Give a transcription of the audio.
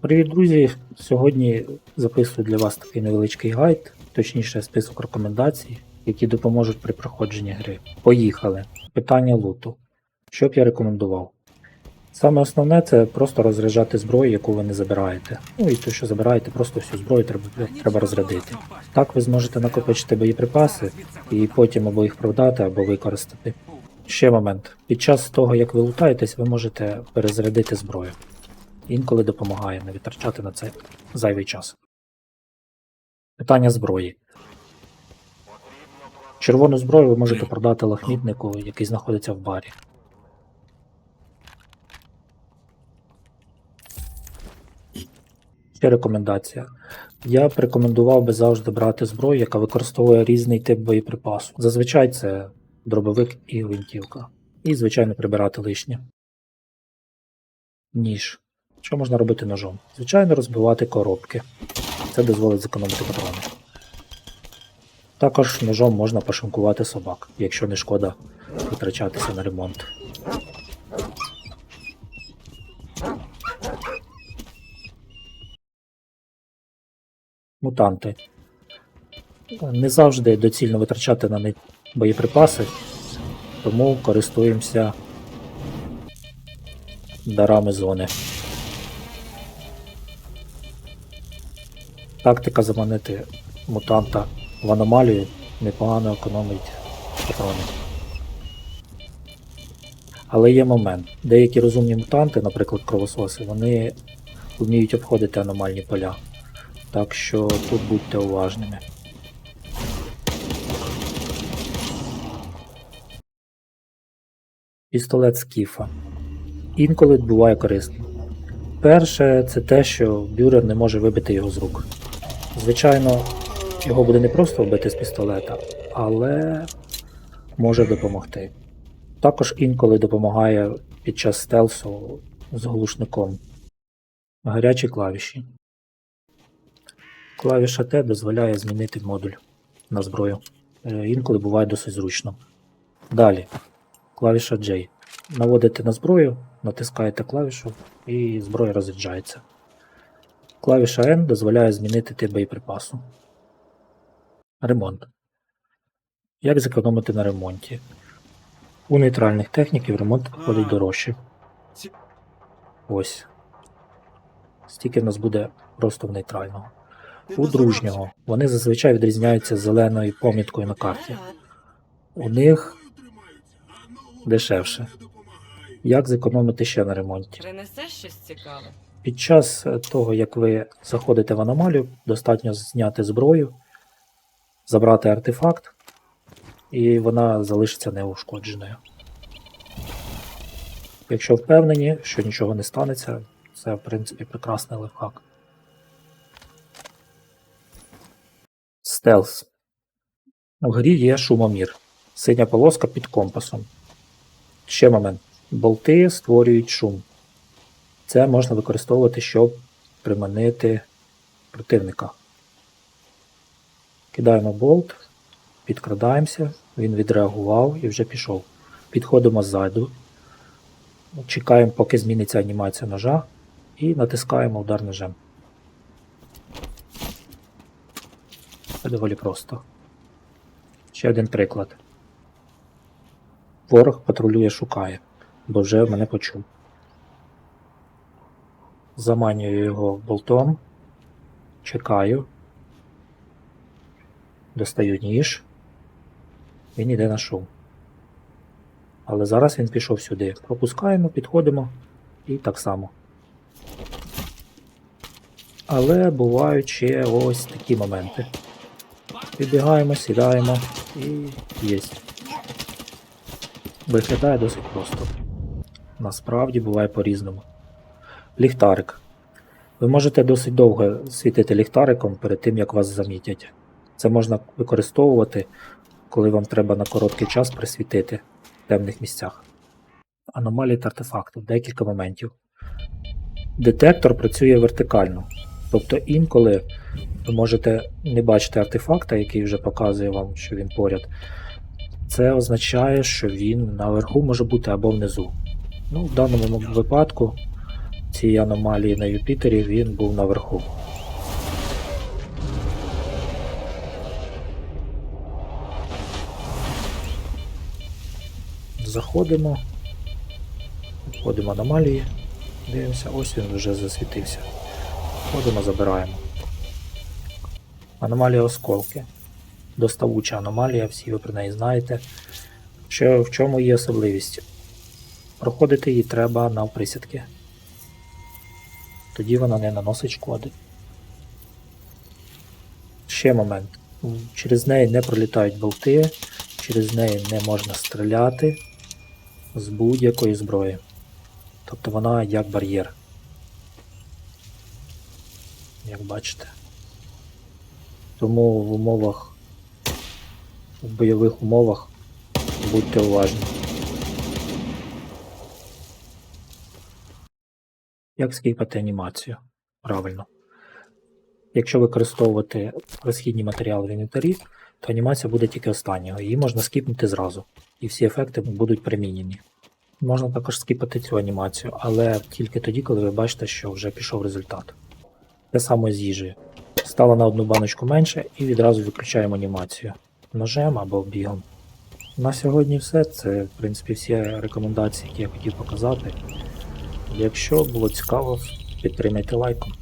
Привіт, друзі! Сьогодні записую для вас такий невеличкий гайд, точніше список рекомендацій, які допоможуть при проходженні гри. Поїхали. Питання луту. Що б я рекомендував? Саме основне це просто розряджати зброю, яку ви не забираєте. Ну і те, що забираєте, просто всю зброю треба, треба розрядити. Так ви зможете накопичити боєприпаси і потім або їх продати, або використати. Ще момент. Під час того, як ви лутаєтесь, ви можете перезарядити зброю. Інколи допомагає не витрачати на це зайвий час. Питання зброї. Червону зброю ви можете продати лахмітнику, який знаходиться в барі. Ще рекомендація. Я б рекомендував би завжди брати зброю, яка використовує різний тип боєприпасу. Зазвичай це дробовик і гвинтівка. І, звичайно, прибирати лишнє. Ніж. Що можна робити ножом? Звичайно, розбивати коробки. Це дозволить зекономити патрони. Також ножом можна пошинкувати собак, якщо не шкода витрачатися на ремонт. Мутанти. Не завжди доцільно витрачати на них боєприпаси, тому користуємося дарами зони. Тактика заманити мутанта в аномалію непогано економить патрони. Але є момент. Деякі розумні мутанти, наприклад кровососи, вони вміють обходити аномальні поля. Так що тут будьте уважними. Пістолет Скіфа. Інколи буває корисним. Перше, це те, що бюрер не може вибити його з рук. Звичайно, його буде не просто вбити з пістолета, але може допомогти. Також інколи допомагає під час стелсу з глушником. Гарячі клавіші. Клавіша Т дозволяє змінити модуль на зброю. Е, Інколи буває досить зручно. Далі. Клавіша J. Наводите на зброю, натискаєте клавішу і зброя розряджається. Клавіша N дозволяє змінити тип боєприпасу. Ремонт. Як зекономити на ремонті? У нейтральних техніків ремонт виходить дорожче. Ось. Стільки в нас буде просто в нейтрального. У дружнього вони зазвичай відрізняються зеленою поміткою на карті. У них дешевше. Як зекономити ще на ремонті? Принесеш щось цікаве? Під час того, як ви заходите в аномалію, достатньо зняти зброю, забрати артефакт, і вона залишиться неушкодженою. Якщо впевнені, що нічого не станеться, це в принципі прекрасний лайфхак. Стелс. У грі є шумомір. Синя полоска під компасом. Ще момент. Болти створюють шум. Це можна використовувати, щоб приманити противника. Кидаємо болт, підкрадаємося, він відреагував і вже пішов. Підходимо ззаду, чекаємо, поки зміниться анімація ножа, і натискаємо удар ножем. Це доволі просто. Ще один приклад. Ворог патрулює, шукає, бо вже мене почув. Заманюю його болтом, чекаю, достаю ніж, він йде на шум. Але зараз він пішов сюди. Пропускаємо, підходимо і так само. Але бувають ще ось такі моменти. Підбігаємо, сідаємо і єсть. Виглядає досить просто. Насправді буває по-різному. Ліхтарик. Ви можете досить довго світити ліхтариком перед тим, як вас замітять. Це можна використовувати, коли вам треба на короткий час присвітити в темних місцях. Аномалії та артефакти. Декілька моментів. Детектор працює вертикально. Тобто інколи ви можете не бачити артефакта, який вже показує вам, що він поряд. Це означає, що він наверху може бути або внизу. Ну, в даному випадку цій аномалії на Юпітері він був наверху. Заходимо, входимо аномалії, дивимося, ось він вже засвітився. Входимо, забираємо. Аномалія осколки. Доставуча аномалія, всі ви про неї знаєте. Що, в чому її особливість? Проходити її треба на присідки. Тоді вона не наносить шкоди. Ще момент. Через неї не пролітають болти, через неї не можна стріляти з будь-якої зброї. Тобто вона як бар'єр. Як бачите. Тому в умовах, в бойових умовах будьте уважні. Як скіпати анімацію? Правильно. Якщо використовувати розхідні матеріали в інвентарі, то анімація буде тільки останнього. Її можна скіпнути зразу, і всі ефекти будуть примінені. Можна також скіпати цю анімацію, але тільки тоді, коли ви бачите, що вже пішов результат. Те саме з їжею. Стало на одну баночку менше і відразу виключаємо анімацію ножем або бігом. На сьогодні все. Це, в принципі, всі рекомендації, які я хотів показати. Якщо було цікаво, підтримайте лайком.